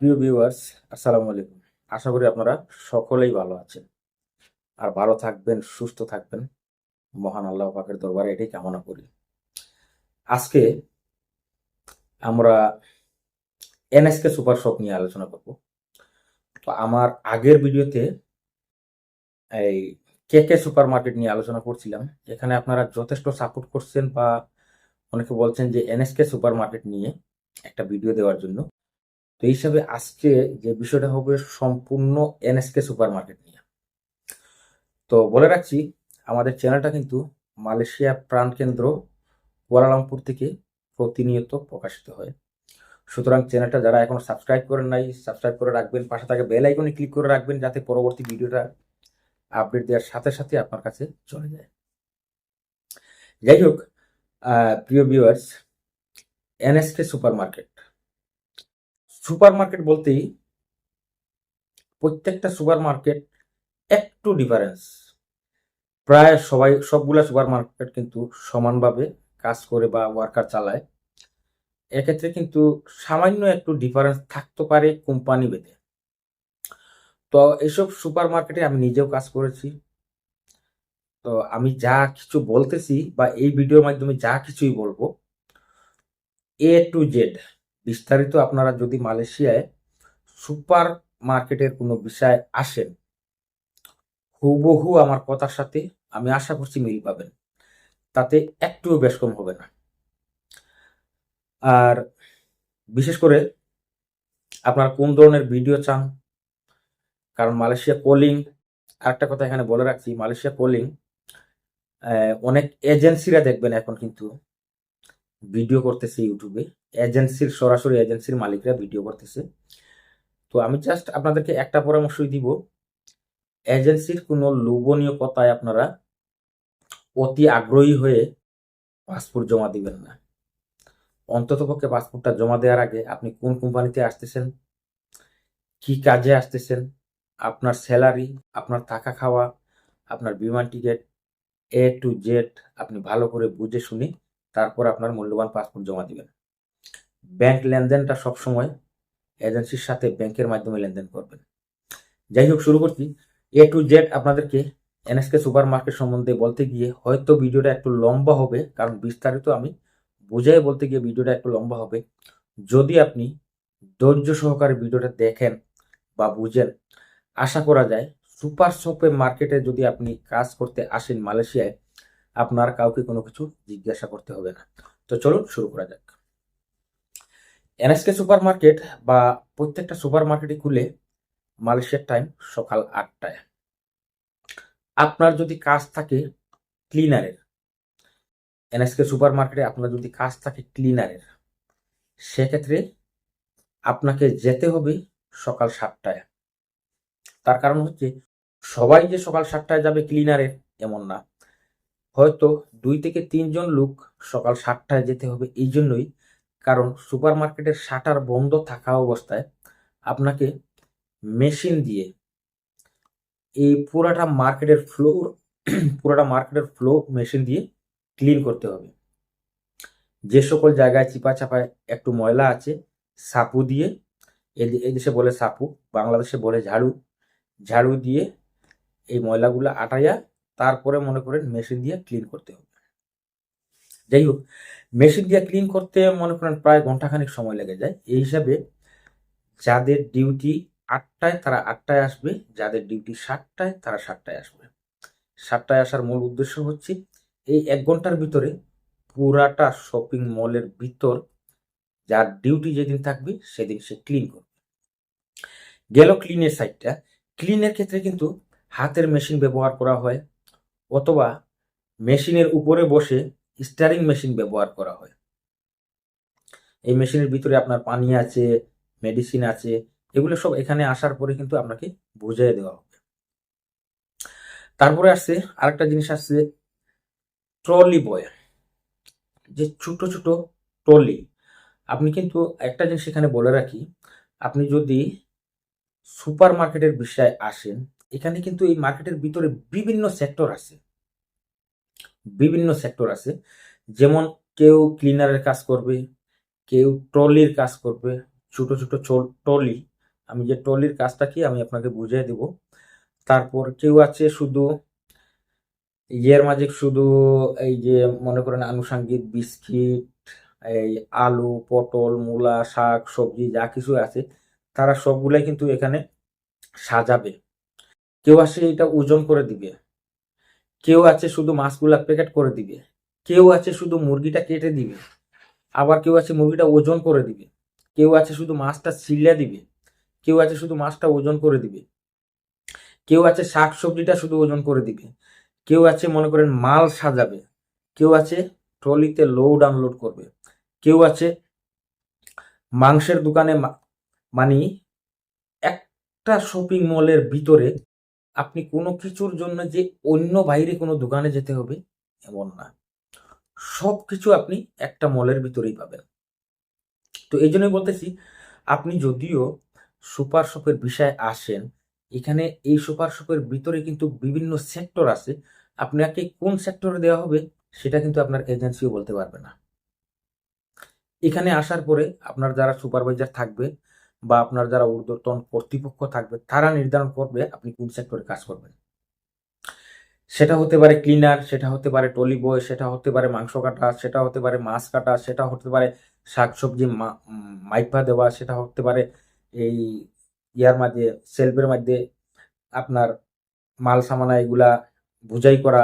প্রিয় ভিউয়ার্স আসসালামু আলাইকুম। আশা করি আপনারা সকলেই ভালো আছেন। আর ভালো থাকবেন, সুস্থ থাকবেন। মহান আল্লাহ পাকের দরবারে এটাই কামনা করি। আজকে আমরা এনএসকে সুপার শপ নিয়ে আলোচনা করব। তো আমার আগের ভিডিওতে এই কে কে সুপার মার্কেট নিয়ে আলোচনা করছিলাম। এখানে আপনারা যথেষ্ট সাপোর্ট করছেন বা অনেকে বলছেন যে এনএসকে সুপার মার্কেট নিয়ে একটা ভিডিও দেওয়ার জন্য। তো এই হিসাবে আজকে যে বিষয়টা হবে সম্পূর্ণ এনএসকে সুপার মার্কেট নিয়ে। তো বলে রাখছি, আমাদের চ্যানেলটা কিন্তু মালয়েশিয়া প্রাণকেন্দ্র কুয়ালালামপুর থেকে প্রতিনিয়ত প্রকাশিত হয়। সুতরাং চ্যানেলটা যারা এখনও সাবস্ক্রাইব করেন নাই, সাবস্ক্রাইব করে রাখবেন। পাশে থাকে বেল আইকনে ক্লিক করে রাখবেন যাতে পরবর্তী ভিডিওটা আপডেট দেওয়ার সাথে সাথে আপনার কাছে চলে যায়। যাই হোক প্রিয় viewers NSK super market super market বলতেই প্রত্যেকটা সুপার মার্কেট একটু ডিফারেন্স প্রায় সবাই, সবগুলা সুপার মার্কেট কিন্তু সমানভাবে কাজ করে বা ওয়ার্কার চালায়। এক্ষেত্রে কিন্তু সামান্য একটু ডিফারেন্স থাকতে পারে কোম্পানি ভেদে। তো এইসব সুপার মার্কেটে আমি নিজেও কাজ করেছি। তো আমি যা কিছু বলতেছি বা এই ভিডিওর মাধ্যমে যা কিছুই বলব এ টু জেড বিস্তারিত আপনারা যদি মালয়েশিয়ায় সুপার মার্কেটের কোনো বিষয় আসেন হুবহু আমার কথার সাথে আমি আশা করছি মিল পাবেন। তাতে একটুও বেশ কম হবে না। আর বিশেষ করে আপনারা কোন ধরনের ভিডিও চান, কারণ মালয়েশিয়া কলিং, আরেকটা কথা এখানে বলে রাখছি, মালয়েশিয়া কলিং অনেক এজেন্সিরা দেখবেন এখন কিন্তু ভিডিও করতেছে ইউটিউবে। এজেন্সির, সরাসরি এজেন্সির মালিকরা ভিডিও করতেছে। তো আমি জাস্ট আপনাদেরকে একটা পরামর্শই দিব। এজেন্সির কোনো লোভনীয় কথায় আপনারা অতি আগ্রহী হয়ে পাসপোর্ট জমা দিবেন না। অন্ততপক্ষে পাসপোর্টটা জমা দেওয়ার আগে আপনি কোন কোম্পানিতে আসতেছেন, কি কাজে আসতেছেন, আপনার স্যালারি, আপনার থাকা খাওয়া, আপনার বিমান টিকিট এ টু জেড আপনি ভালো করে বুঝে শুনে তারপর আপনার মূল্যবান পাসপোর্ট জমা দিবেন। ব্যাংক লেনদেনটা সবসময় এজেন্সির সাথে ব্যাংকের মাধ্যমে লেনদেন করবেন। যাই হোক, শুরু করছি। এ টু জেড আপনাদেরকে এনএসকে সুপার মার্কেট সম্বন্ধে বলতে গিয়ে হয়তো ভিডিওটা একটু লম্বা হবে, কারণ বিস্তারিত আমি বুঝাই বলতে গিয়ে ভিডিওটা একটু লম্বা হবে। যদি আপনি ধৈর্য সহকারে ভিডিওটা দেখেন বা বুঝেন, আশা করা যায়, সুপার শপে মার্কেটে যদি আপনি কাজ করতে আসেন মালয়েশিয়ায় আপনার কাউকে কোনো কিছু জিজ্ঞাসা করতে হবে না। তো চলুন শুরু করা যাক। এনএসকে সুপার মার্কেট বা প্রত্যেকটা সুপার মার্কেটই খুলে মালয়েশিয়ার টাইম সকাল আটটায়। আপনার যদি কাজ থাকে ক্লিনারের, এনএসকে সুপার মার্কেটে আপনার যদি কাজ থাকে ক্লিনারের, সেক্ষেত্রে আপনাকে যেতে হবে সকাল সাতটায়। তার কারণ হচ্ছে সবাই যে সকাল সাতটায় যাবে ক্লিনারে এমন না। হয়তো দুই থেকে তিনজন লোক সকাল সাতটায় যেতে হবে এই জন্যই কারণ সুপার মার্কেটের শাটার বন্ধ থাকা অবস্থায় আপনাকে মেশিন দিয়ে এই পুরাটা মার্কেটের ফ্লোর, পুরাটা মার্কেটের ফ্লো মেশিন দিয়ে ক্লিন করতে হবে। যে সকল জায়গায় চিপা চাপায় একটু ময়লা আছে, সাপু দিয়ে এই- এই দেশে বলে সাপু, বাংলাদেশে বলে ঝাড়ু ঝাড়ু দিয়ে এই ময়লাগুলো আটাইয়া তারপরে মনে করেন মেশিন দিয়ে ক্লিন করতে হবে। যাই হোক মেশিন দিয়ে ক্লিন করতে মনে করেন প্রায় ঘন্টাখানেক সময় লেগে যায়। এই হিসাবে যাদের ডিউটি আটটায় তারা আটটায় আসবে, যাদের ডিউটি সাতটায় তারা সাতটায় আসবে। সাতটায় আসার মূল উদ্দেশ্য হচ্ছে এই এক ঘণ্টার ভিতরে পুরাটা শপিং মলের ভিতর যার ডিউটি যেদিন থাকবে সেদিন সে ক্লিন করবে। গেল ক্লিনের সাইডটা ক্লিনের ক্ষেত্রে কিন্তু হাতের মেশিন ব্যবহার করা হয়। অথবা মেশিনের উপরে বসে স্টারিং মেশিন ব্যবহার করা হয়। এই মেশিনের ভিতরে আপনার পানি আছে মেডিসিন আছে, এগুলো সব এখানে আসার পরে কিন্তু আপনাকে বুঝিয়ে দেওয়া হবে। তারপরে আসছে আরেকটা জিনিস আসছে ট্রলি বয় যে ছোট ছোট ট্রলি আপনি কিন্তু একটা জিনিস এখানে বলে রাখি, আপনি যদি সুপার মার্কেটের বিষয়ে আসেন এখানে কিন্তু এই মার্কেটের ভিতরে বিভিন্ন সেক্টর আছে। বিভিন্ন সেক্টর আছে। যেমন কেউ ক্লিনারের কাজ করবে, কেউ ট্রলির কাজ করবে। ছোট ছোট ট্রলি আমি যে ট্রলির কাজটা কি আমি আপনাকে বুঝিয়ে দেব। তারপর কেউ আছে শুধু, ইয়ের মাঝে শুধু এই যে মনে করেন আনুষাঙ্গিক বিস্কিট, এই আলু, পটল, মূলা, শাক, সবজি, যা কিছু আছে, তারা সবগুলাই কিন্তু এখানে সাজাবে। কেউ আছে এটা ওজন করে দিবে। কেউ আছে শুধু মাছগুলা প্যাকেট করে দিবে। কেউ আছে শুধু মুরগিটা কেটে দিবে। আবার কেউ আছে মুরগিটা ওজন করে দিবে। কেউ আছে শুধু মাছটা ছিলিয়ে দিবে। কেউ আছে শুধু মাছটা ওজন করে দিবে। কেউ আছে শাক সবজিটা শুধু ওজন করে দিবে। কেউ আছে মনে করেন মাল সাজাবে। কেউ আছে ট্রলিতে লোড আনলোড করবে। কেউ আছে মাংসের দোকানে মানে একটা শপিং মলের ভিতরে আপনি কোনো কিছুর জন্য যে অন্য বাইরে কোনো দোকানে যেতে হবে, এমন না। সব কিছু আপনি একটা মলের ভিতরেই পাবেন। তো এই জন্যই বলতেছি, আপনি যদিও সুপার শপের বিষয়ে আসেন, এখানে এই সুপার শপের ভিতরে কিন্তু বিভিন্ন সেক্টর আছে, আপনাকে কোন সেক্টরে দেওয়া হবে সেটা কিন্তু আপনার এজেন্সিও বলতে পারবে না। এখানে আসার পরে আপনার যারা সুপারভাইজার থাকবে বা আপনার যারা ঊর্ধ্বতন কর্তৃপক্ষ থাকবে, তারা নির্ধারণ করবে আপনি কোন সেক্টরে কাজ করবেন। সেটা হতে পারে ক্লিনার সেটা হতে পারে টলি বয়, সেটা হতে পারে মাংস কাটা, সেটা হতে পারে মাছ কাটা, সেটা হতে পারে শাকসবজি মাইপা দেওয়া, সেটা হতে পারে এই ইয়ার মাঝে, সেলফের মধ্যে আপনার মাল সামানা এগুলা বুঝাই করা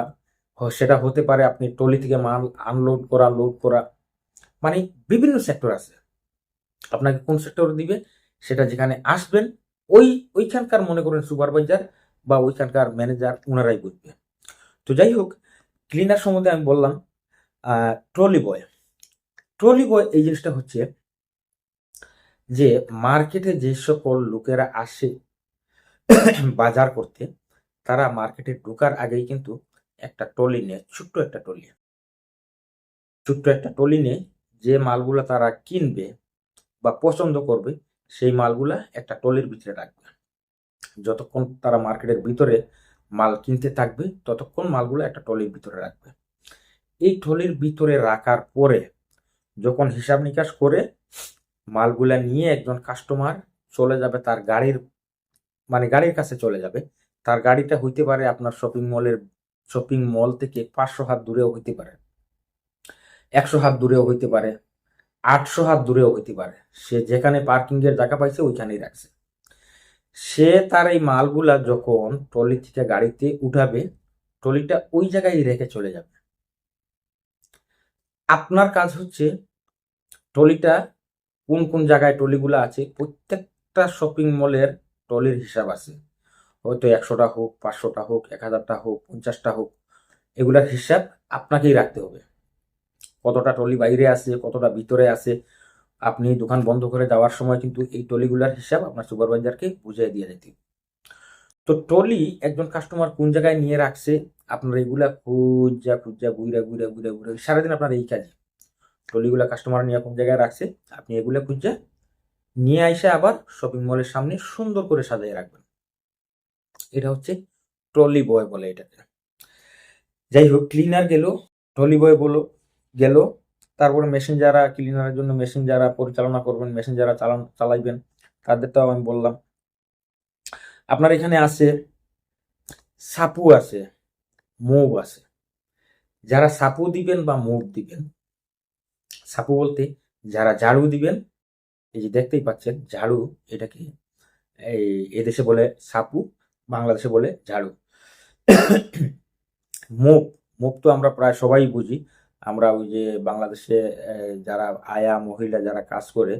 সেটা হতে পারে আপনি টলি থেকে মাল আনলোড করা লোড করা মানে বিভিন্ন সেক্টর আছে। আপনাকে কোন সেক্টর দিবে? সেটা যেখানে আসবেন, ওই, ওইখানকার মনে করেন সুপারভাইজার বা ওইখানকার ম্যানেজার ওনারাই বুঝবে। তো যাই হোক ক্লিনার সম্বন্ধে আমি বললাম ট্রলি বয় ট্রলি বয় এই জিনিসটা হচ্ছে যে মার্কেটে যে সকল লোকেরা আসে বাজার করতে, তারা মার্কেটে ঢোকার আগেই কিন্তু একটা ট্রলি নেয়, ছোট্ট একটা ট্রলি ছোট্ট একটা ট্রলি নিয়ে যে মালগুলো তারা কিনবে বা পছন্দ করবে সেই মালগুলা একটা ট্রলির ভিতরে রাখবে। যতক্ষণ তারা মার্কেটের ভিতরে মাল কিনতে থাকবে, ততক্ষণ মালগুলো একটা ট্রলির ভিতরে রাখবে। এই ট্রলির ভিতরে রাখার পরে যখন হিসাব নিকাশ করে মালগুলা নিয়ে একজন কাস্টমার চলে যাবে তার গাড়ির মানে গাড়ির কাছে চলে যাবে, তার গাড়িটা হইতে পারে আপনার শপিং মলের শপিং মল থেকে পাঁচশো হাত দূরেও হইতে পারে। একশো হাত দূরেও হইতে পারে। আটশো হাত দূরেও হইতে পারে সে যেখানে পার্কিং এর জায়গা পাইছে, ওইখানেই রাখছে। সে তার এই মালগুলা যখন ট্রলি থেকে গাড়িতে উঠাবে, ট্রলিটা ওই জায়গায় রেখে চলে যাবে। আপনার কাজ হচ্ছে ট্রলিটা কোন কোন জায়গায় ট্রলিগুলো আছে, প্রত্যেকটা শপিং মলের ট্রলির হিসাব আছে। হয়তো একশোটা হোক, পাঁচশোটা হোক, এক হাজারটা হোক, পঞ্চাশটা হোক, এগুলার হিসাব আপনাকেই রাখতে হবে। কতটা ট্রলি বাইরে আছে, কতটা ভিতরে আছে, আপনি দোকান বন্ধ করে যাওয়ার সময় কিন্তু এই ট্রলিগুলার হিসাব আপনার সুপারভাইজারকে বুঝিয়ে দিয়ে যেতে তো ট্রলি একজন কাস্টমার কোন জায়গায় নিয়ে রাখছে, আপনার এগুলা খুঁজা খুঁজা ঘুরা ঘুরা ঘুরা ঘুরে সারাদিন আপনার এই কাজে ট্রলিগুলা কাস্টমার নিয়ে কোন জায়গায় রাখছে, আপনি এগুলা খুঁজা নিয়ে আইসা আবার শপিং মলের সামনে সুন্দর করে সাজিয়ে রাখবেন। এটা হচ্ছে ট্রলি বয় বলে এটাকে। যাই হোক ক্লিনার গেল, ট্রলি বয় বলো গেল, তারপরে মেশিন যারা ক্লিনারের জন্য মেশিন যারা পরিচালনা করবেন মেশিন যারা চালান, চালাইবেন, তাদেরটাও আমি বললাম। আপনার এখানে আছে, সাপু আছে মুভ আছে। যারা সাপু দিবেন বা মুভ দিবেন, সাপু বলতে যারা ঝাড়ু দিবেন, এই যে দেখতেই পাচ্ছেন, ঝাড়ু এটাকে এই এদেশে বলে সাপু, বাংলাদেশে বলে ঝাড়ু। মুভ মুভ তো আমরা প্রায় সবাই বুঝি। আমরা ওই যে বাংলাদেশে যারা আয়া মহিলা যারা কাজ করে,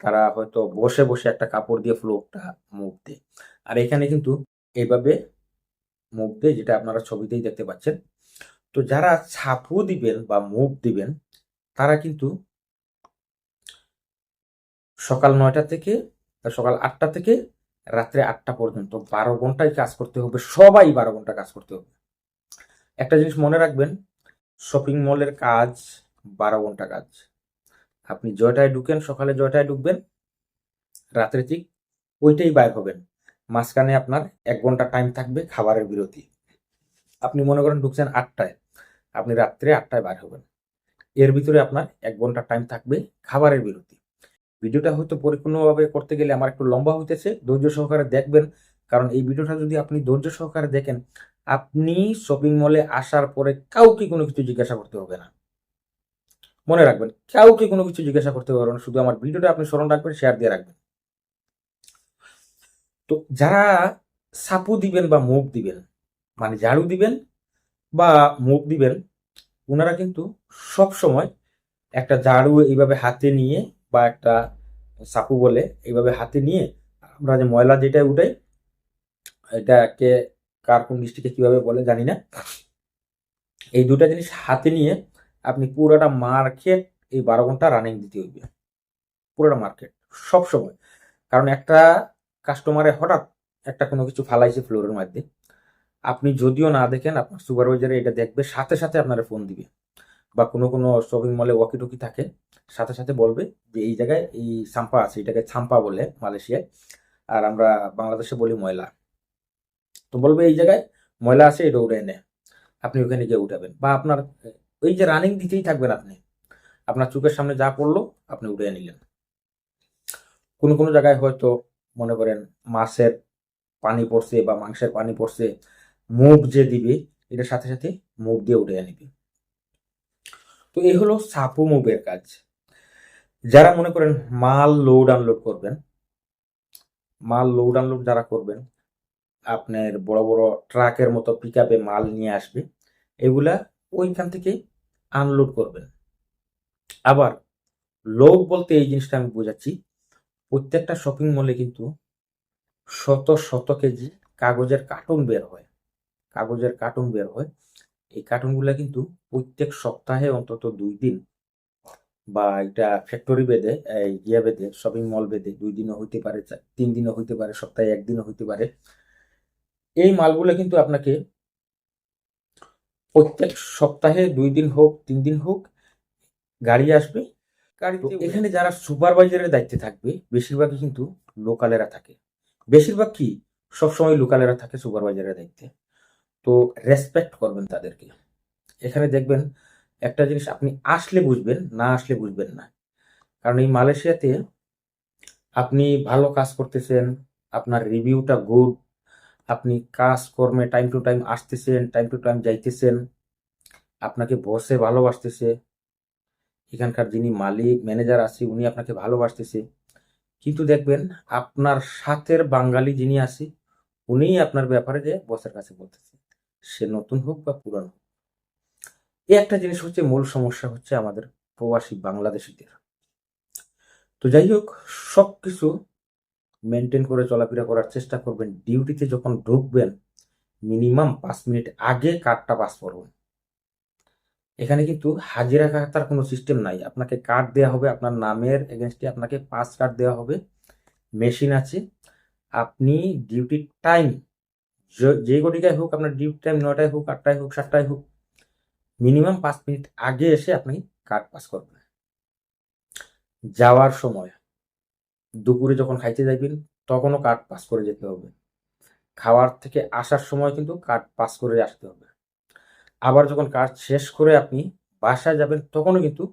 তারা হয়তো বসে বসে একটা কাপড় দিয়ে ফ্লোরটা মুভ দেয়। আর এখানে কিন্তু এইভাবে মুভ দেয় যেটা আপনারা ছবিতেই দেখতে পাচ্ছেন। তো যারা ছাপু দিবেন বা মুভ দিবেন, তারা কিন্তু সকাল নয়টা থেকে সকাল আটটা থেকে রাত্রে আটটা পর্যন্ত বারো ঘন্টায় কাজ করতে হবে। সবাই বারো ঘণ্টা কাজ করতে হবে। একটা জিনিস মনে রাখবেন শপিং মলের কাজ বারো ঘণ্টা কাজ। আপনি জয়টায় ঢুকেন, সকালে জয়টায় ঢুকবেন, রাত্রে ঠিক ওইটাই বাইর হবেন। মাঝখানে আপনার এক ঘণ্টা টাইম থাকবে খাবারের বিরতি। আপনি মনে করেন ঢুকছেন আটটায়, আপনি রাত্রে আটটায় বাইর হবেন। এর ভিতরে আপনার এক ঘণ্টা টাইম থাকবে খাবারের বিরতি। ভিডিওটা হয়তো পরিপূর্ণভাবে করতে গেলে আমার একটু লম্বা হইতেছে, ধৈর্য সহকারে দেখবেন। কারণ এই ভিডিওটা যদি আপনি ধৈর্য সহকারে দেখেন আপনি শপিং মলে আসার পরে কাউকে কোনো কিছু জিজ্ঞাসা করতে হবে না। মনে রাখবেন, কাউকে কোনো কিছু জিজ্ঞাসা করতে পারবেন শুধু আমার ভিডিওটা আপনি স্মরণ রাখবেন শেয়ার দিয়ে রাখবেন। তো যারা সাপু দিবেন বা মুখ দিবেন মানে ঝাড়ু দিবেন বা মুখ দিবেন ওনারা কিন্তু সব সময় একটা ঝাড়ু এইভাবে হাতে নিয়ে বা একটা সাপু বলে এইভাবে হাতে নিয়ে আমরা যে ময়লা যেটা উঠাই, এটাকে কার কোন ডিস্ট্রিক্টে কীভাবে বলে জানি না। এই দুটা জিনিস হাতে নিয়ে আপনি পুরোটা মার্কেট এই বারো ঘণ্টা রানিং দিতে হইবে। পুরোটা মার্কেট সব সময়। কারণ একটা কাস্টমারে হঠাৎ একটা কোনো কিছু ফালাইছে ফ্লোরের মধ্যে। আপনি যদিও না দেখেন, আপনার সুপারভাইজারে এটা দেখবে, সাথে সাথে আপনারা ফোন দিবে। বা কোনো কোনো শপিং মলে ওয়াকি টুকি থাকে, সাথে সাথে বলবে যে এই জায়গায় এই সাম্পা আছে, এটাকে ছাম্পা বলে মালয়েশিয়ায়। আর আমরা বাংলাদেশে বলি ময়লা। তো বলবে এই জায়গায় ময়লা আছে এটা উঠে এনে আপনি ওখানে গিয়ে উঠাবেন। বা আপনার ওই যে রানিং দিতেই থাকবেন আপনি। আপনার চোখের সামনে যা পড়ল, আপনি উঠে নিলেন। কোনো কোনো জায়গায় হয়তো মনে করেন মাছের পানি পড়ছে বা মাংসের পানি পড়ছে, মুখ যে দিবে, এটার সাথে সাথে মুখ দিয়ে উঠে নিবে। তো এই হলো সাপু মুভের কাজ। যারা মনে করেন মাল লোড আনলোড করবেন, মাল লোড আনলোড যারা করবেন আপনার বড় বড় ট্রাকের মতো পিক মাল নিয়ে আসবে, এগুলা ওইখান থেকে আনলোড করবেন। আবার লোড বলতে এই জিনিসটা আমি বোঝাচ্ছি, প্রত্যেকটা শপিং মলে কিন্তু শত শত কেজি কাগজের কার্টুন বের হয়। কাগজের কার্টুন বের হয়। এই কার্টুনগুলো কিন্তু প্রত্যেক সপ্তাহে অন্তত দুই দিন বা এটা ফ্যাক্টরি বেঁধে, এই ইয়ে বেঁধে শপিং মল বেঁধে, দুই দিনও হইতে পারে তিন দিনও হইতে পারে, সপ্তাহে একদিনও হইতে পারে এই মালগুলো কিন্তু আপনাকে প্রত্যেক সপ্তাহে দুই দিন হোক তিন দিন হোক গাড়ি আসবে। এখানে যারা সুপারভাইজারের দায়িত্বে থাকবে বেশিরভাগই কিন্তু লোকালেরা থাকে। বেশিরভাগ কি? সবসময় লোকালেরা থাকে সুপারভাইজারের দায়িত্বে। তো রেসপেক্ট করবেন তাদেরকে। এখানে দেখবেন একটা জিনিস আপনি আসলে বুঝবেন না আসলে বুঝবেন না। কারণ এই মালয়েশিয়াতে আপনি ভালো কাজ করতেছেন আপনার রিভিউটা গুড আপনি কাজ কর্মে টাইম টু টাইম আসতেছেন টাইম টু টাইম যাইতেছেন, আপনাকে বসে ভালোবাসতেছে, এখানকার যিনি মালিক ম্যানেজার আছে, উনি আপনাকে ভালোবাসতেছে। কিন্তু দেখবেন আপনার সাথের বাঙালি যিনি আছে, উনিই আপনার ব্যাপারে যে বসের কাছে বলতেছে। সে নতুন হোক বা পুরানো হোক। এই একটা জিনিস হচ্ছে মূল সমস্যা হচ্ছে আমাদের প্রবাসী বাংলাদেশিদের। তো যাই হোক সব কিছু মেনটেন করে চলাফেরা করার চেষ্টা করবেন। ডিউটিতে যখন ঢুকবেন মিনিমাম পাঁচ মিনিট আগে কার্ডটা পাস করবেন। এখানে কিন্তু হাজিরা খাতার কোনো সিস্টেম নাই। আপনাকে কার্ড দেওয়া হবে, আপনার নামের এগেনস্টে আপনাকে পাস কার্ড দেওয়া হবে। মেশিন আছে। আপনি ডিউটি টাইম যে ঘটিকায় হোক, আপনার ডিউটি টাইম নয়টায় হোক, আটটায় হোক, সাতটায় হোক মিনিমাম পাঁচ মিনিট আগে এসে আপনি কার্ড পাস করবেন। যাওয়ার সময়। দুপুরে যখন খাইতে যাইবেন, তখনও কার্ড পাস করে যেতে হবে। খাওয়ার থেকে আসার সময় কিন্তু কার্ড পাস করে আসতে হবে। আবার যখন কার্ড শেষ করে আপনি বাসায় যাবেন, তখনও কিন্তু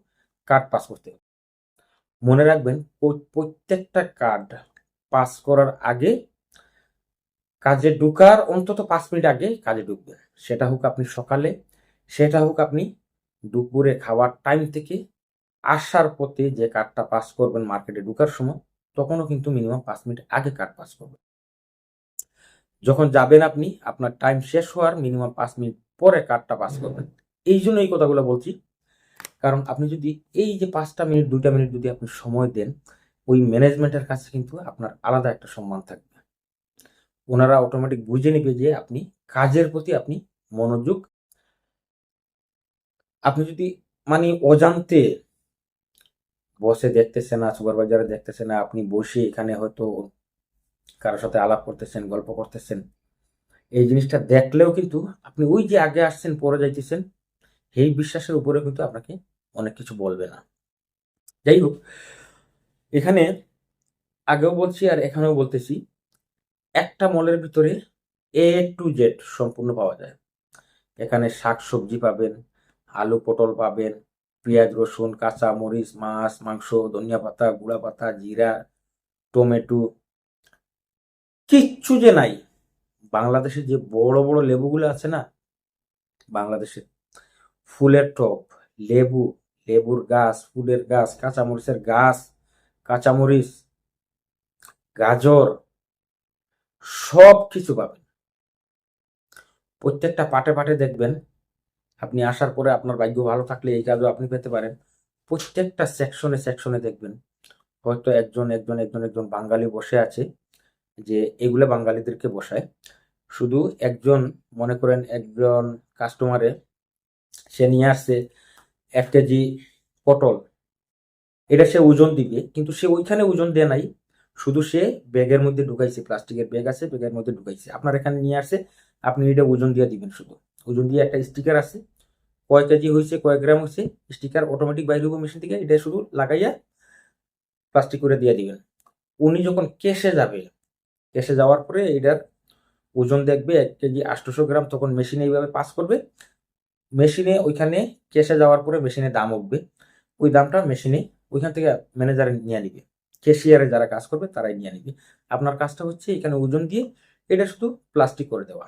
কার্ড পাস করতে হবে। মনে রাখবেন প্রত্যেকটা কার্ড পাস করার আগে কাজে ঢুকার অন্তত পাঁচ মিনিট আগে কাজে ঢুকবেন। সেটা হোক আপনি সকালে, সেটা হোক আপনি দুপুরে খাওয়ার টাইম থেকে আসার পথে যে কার্ডটা পাস করবেন মার্কেটে ঢুকার সময় তখনও কিন্তু মিনিমাম পাঁচ মিনিট আগে কার্ড পাস করবেন। যখন যাবেন আপনি, আপনার টাইম শেষ হওয়ার মিনিমাম পাঁচ মিনিট পরে কার্ডটা পাস করবেন। এই জন্য এই কথাগুলো বলছি। কারণ আপনি যদি এই যে পাঁচটা মিনিট, দুইটা মিনিট যদি আপনি সময় দেন, ওই ম্যানেজমেন্টের কাছে কিন্তু আপনার আলাদা একটা সম্মান থাকবে। ওনারা অটোমেটিক বুঝে নেবে যে আপনি কাজের প্রতি আপনি মনোযোগ। আপনি যদি মানে অজান্তে বসে দেখতেছে না সুপারভাইজারে দেখতেছে না, আপনি বসে এখানে হয়তো কারোর সাথে আলাপ করতেছেন, গল্প করতেছেন। এই জিনিসটা দেখলেও কিন্তু আপনি ওই যে আগে আসছেন, পরে যাইতেছেন এই বিশ্বাসের উপরে কিন্তু আপনাকে অনেক কিছু বলবে না। যাই হোক, এখানে আগেও বলছি আর এখানেও বলতেছি, একটা মলের ভিতরে এ টু জেড সম্পূর্ণ পাওয়া যায়। এখানে শাক সবজি পাবেন আলু পটল পাবেন পেঁয়াজ, রসুন, কাঁচা মরিচ, মাছ, মাংস, ধনিয়া পাতা, গুঁড়া পাতা, জিরা, টমেটো, কিচ্ছু যে নাই। বাংলাদেশে যে বড় বড় লেবুগুলো আছে না বাংলাদেশে ফুলের টপ, লেবু, লেবুর গাছ, ফুলের গাছ কাঁচামরিচের গাছ কাঁচামরিচ গাজর সব কিছু পাবেন। প্রত্যেকটা পাটে পাটে দেখবেন আপনি আসার পরে আপনার ভাগ্য ভালো থাকলে এই কাজও আপনি পেতে পারেন। প্রত্যেকটা সেকশনে সেকশনে দেখবেন, হয়তো একজন একজন একজন একজন বাঙালি বসে আছে যে এগুলো বাঙালিদেরকে বসায়। শুধু একজন, মনে করেন একজন কাস্টমারে সে নিয়ে আসছে এক কেজি পটল, এটা সে ওজন দিবে, কিন্তু সে ওইখানে ওজন দেয় নাই। শুধু সে ব্যাগের মধ্যে ঢুকাইছে, প্লাস্টিকের ব্যাগ আছে, ব্যাগের মধ্যে ঢুকাইছে। আপনার এখানে নিয়ে আসে, আপনি এটা ওজন দিয়ে দিবেন শুধু। ওজন দিয়ে একটা স্টিকার আছে কয় কেজি হয়েছে কয় গ্রাম হয়েছে স্টিকার অটোমেটিক বাইরে হবে মেশিন থেকে এটা শুধু লাগাইয়া প্লাস্টিক করে দিয়ে দিবেন। উনি যখন কেসে যাবে, কেসে যাওয়ার পরে এটার ওজন দেখবে এক কেজি আটশোশো গ্রাম, তখন মেশিনে এইভাবে পাস করবে। মেশিনে ওইখানে কেসে যাওয়ার পরে মেশিনে দাম উঠবে। ওই দামটা মেশিনে ওইখান থেকে ম্যানেজারে নিয়ে নিবে। কেশিয়ারে যারা কাজ করবে, তারাই নিয়ে নিবে। আপনার কাজটা হচ্ছে এখানে ওজন দিয়ে, এটা শুধু প্লাস্টিক করে দেওয়া।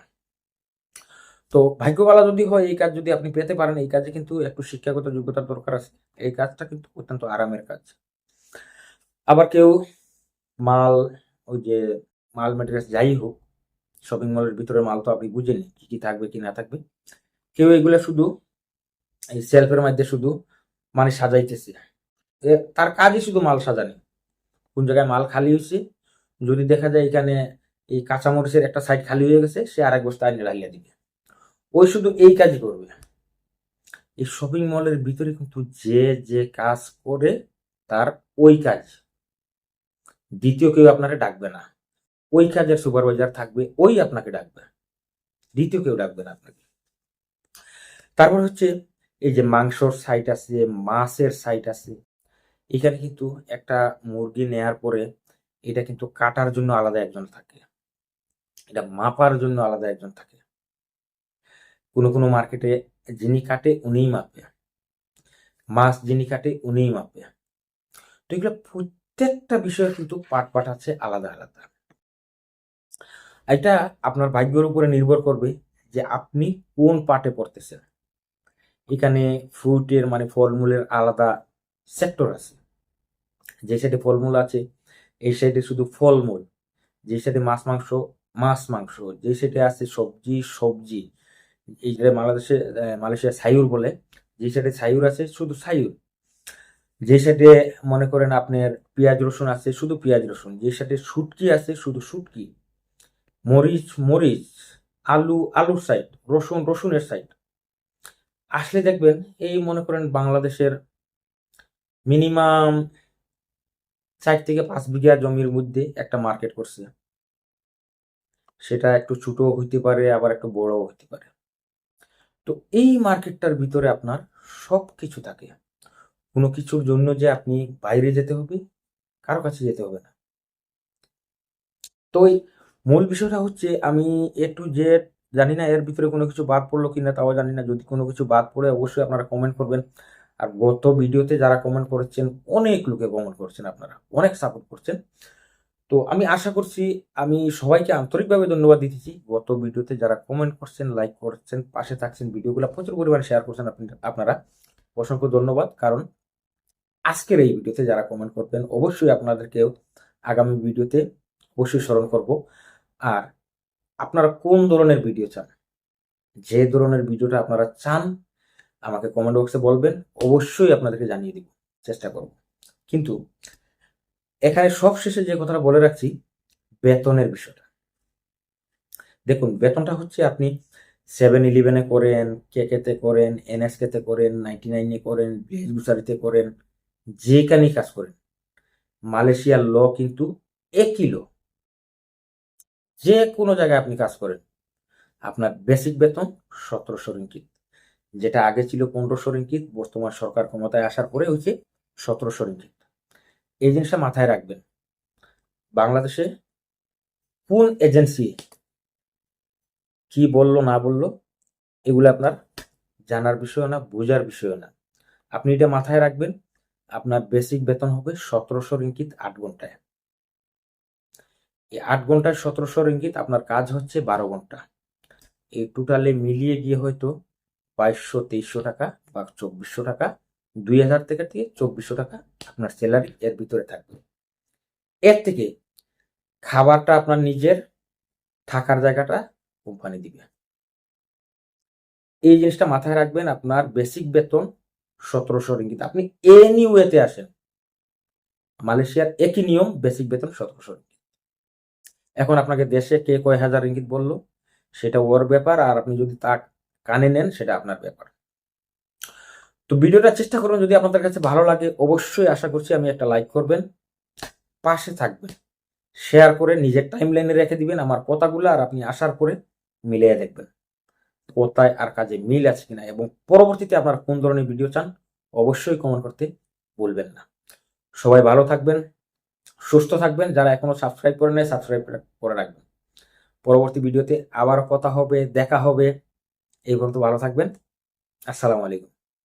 তো ভাগ্যবালা যদি হয়, এই কাজ যদি আপনি পেতে পারেন, এই কাজে কিন্তু একটু শিক্ষাগত যোগ্যতার দরকার আছে। এই কাজটা কিন্তু অত্যন্ত আরামের কাজ। আবার কেউ মাল, ওই যে মাল মেটেরিয়ালস যাই হোক শপিং মলের ভিতরে মাল তো আপনি বুঝেনি কি কি থাকবে, কি না থাকবে। কেউ এগুলো শুধু, এই সেলফের মধ্যে শুধু মানে সাজাইতেছে। তার কাজই শুধু মাল সাজানি। কোন জায়গায় মাল খালি হয়েছে যদি দেখা যায় এখানে এই কাঁচামরিচের একটা সাইড খালি হয়ে গেছে, সে আরেক বস্তা আইনে ঢালিয়ে দিবে। ওই শুধু এই কাজই করবে। এই শপিং মলের ভিতরে কিন্তু যে যে কাজ করে তার ওই কাজ। দ্বিতীয় কেউ আপনাকে ডাকবে না। ওই কাজের সুপারভাইজার থাকবে, ওই আপনাকে ডাকবে। দ্বিতীয় কেউ ডাকবে না আপনাকে। তারপর হচ্ছে এই যে মাংসর সাইট আছে, মাছের সাইট আছে, এখানে কিন্তু একটা মুরগি নেয়ার পরে এটা কিন্তু কাটার জন্য আলাদা একজন থাকে। এটা মাপার জন্য আলাদা একজন থাকে। কোনো কোনো মার্কেটে যিনি কাটে উনিই মাপে মাছ যিনি কাটে উনিই মাপে তো এগুলো প্রত্যেকটা বিষয়ে কিন্তু পাট পাট আছে আলাদা আলাদা। এটা আপনার ভাগ্যের উপরে নির্ভর করবে যে আপনি কোন পাটে পড়তেছেন। এখানে ফ্রুটের মানে ফলমূলের আলাদা সেক্টর আছে। যে সাইডে ফলমূল আছে, এই সাইডে শুধু ফলমূল। যে সাইডে মাছ মাংস মাছ মাংস। যে সাইডে আছে সবজি সবজি। এই যে বাংলাদেশে মালয়েশিয়া সাইউর বলে, যে সাইডে সাইউর আছে, শুধু সাইউর। যে সাইডে মনে করেন আপনার পেঁয়াজ, রসুন আছে, শুধু পেঁয়াজ, রসুন। যে সাইডে শুটকি আছে, শুধু শুটকি। মরিচ মরিচ, আলু, আলুর সাইড রসুন, রসুনের সাইড আসলে দেখবেন, এই মনে করেন বাংলাদেশের মিনিমাম চার থেকে পাঁচ বিঘা জমির মধ্যে একটা মার্কেট করছে। সেটা একটু ছোট হইতে পারে, আবার একটু বড়ও হইতে পারে। তো এই মার্কেটটার ভিতরে আপনার সব কিছু থাকে। কোনো কিছুর জন্য যে আপনি বাইরে যেতে হবে, কারও কাছে যেতে হবে না। তো এই মূল বিষয়টা হচ্ছে আমি এ টু জেড জানি না এর ভিতরে কোনো কিছু বাদ পড়ল কিনা, তাও জানি না। যদি কোনো কিছু বাদ পড়ে অবশ্যই আপনারা কমেন্ট করবেন। আর গত ভিডিওতে যারা কমেন্ট করেছেন, অনেক লোকে কমেন্ট করছেন আপনারা, অনেক সাপোর্ট করছেন। তো আমি আশা করছি আমি সবাইকে আন্তরিকভাবে ধন্যবাদ দিতেছি। গত ভিডিওতে যারা কমেন্ট করছেন লাইক করছেন, পাশে থাকছেন, ভিডিওগুলো প্রচুর পরিমাণে শেয়ার করছেন আপনি, আপনারা, অসংখ্য ধন্যবাদ। কারণ আজকের এই ভিডিওতে যারা কমেন্ট করবেন, অবশ্যই আপনাদেরকেও আগামী ভিডিওতে অবশ্যই স্মরণ করব। আর আপনারা কোন ধরনের ভিডিও চান? যে ধরনের ভিডিওটা আপনারা চান, আমাকে কমেন্ট বক্সে বলবেন। অবশ্যই আপনাদেরকে জানিয়ে দিব, চেষ্টা করব। কিন্তু এখানে সব শেষে যে কথাটা বলে রাখছি, বেতনের বিষয়টা। দেখুন, বেতনটা হচ্ছে আপনি সেভেন ইলেভেনে করেন কেকেতে করেন এনএসকেতে করেন নাইনটি নাইনে করেন গুসারিতে করেন, যেখানেই কাজ করেন। মালয়েশিয়ার ল কিন্তু একই ল। যে কোনো জায়গায় আপনি কাজ করেন, আপনার বেসিক বেতন সতেরোশো রিঙ্কিত যেটা আগে ছিল পনেরোশো রিঙ্কিত বর্তমান সরকার ক্ষমতায় আসার পরে হচ্ছে সতেরোশো রিঙ্কিত এই জিনিসটা মাথায় রাখবেন। বাংলাদেশে কোন এজেন্সি কি বলল, না বলল, এগুলো আপনার জানার বিষয় না, বোঝার বিষয় না। আপনি এটা মাথায় রাখবেন, আপনার বেসিক বেতন হবে সতেরোশো রিঙ্কিত আট ঘন্টায়। এই আট ঘন্টায় সতেরোশো রিঙ্কিত আপনার কাজ হচ্ছে বারো ঘণ্টা। এই টোটালে মিলিয়ে গিয়ে হয়তো বাইশশো, তেইশশো টাকা বা চব্বিশশো টাকা, দুই হাজার থেকে থেকে চব্বিশশো টাকা আপনার স্যালারি এর ভিতরে থাকবে। এর থেকে খাবারটা আপনার নিজের থাকার জায়গাটা কোম্পানি দিবে। এই জিনিসটা মাথায় রাখবেন, আপনার বেসিক বেতন সতেরোশো রিঙ্গিত। আপনি এনি ওয়েতে আসেন, মালয়েশিয়ার একই নিয়ম বেসিক বেতন সতেরোশো রিঙ্গিত। এখন আপনাকে দেশে কে কয় হাজার রিঙ্গিত বলল, সেটা ওর ব্যাপার, আর আপনি যদি তা কানে নেন, সেটা আপনার ব্যাপার। তো ভিডিওটা চেষ্টা করুন, যদি আপনাদের কাছে ভালো লাগে, অবশ্যই আশা করছি আমি একটা লাইক করবেন, পাশে থাকবেন শেয়ার করে নিজের টাইম লাইনে রেখে দিবেন, আমার কথাগুলো আর আপনি আসার পরে মিলিয়ে দেখবেন। কোথায় আর কাজে মিল আছে কিনা এবং পরবর্তীতে আপনার কোন ধরনের ভিডিও চান, অবশ্যই কমেন্ট করতে বলবেন না। সবাই ভালো থাকবেন, সুস্থ থাকবেন, যারা এখনও সাবস্ক্রাইব করে নেয় সাবস্ক্রাইব করে রাখবেন। পরবর্তী ভিডিওতে আবার কথা হবে, দেখা হবে, এই পর্যন্ত ভালো থাকবেন, আসসালামু আলাইকুম।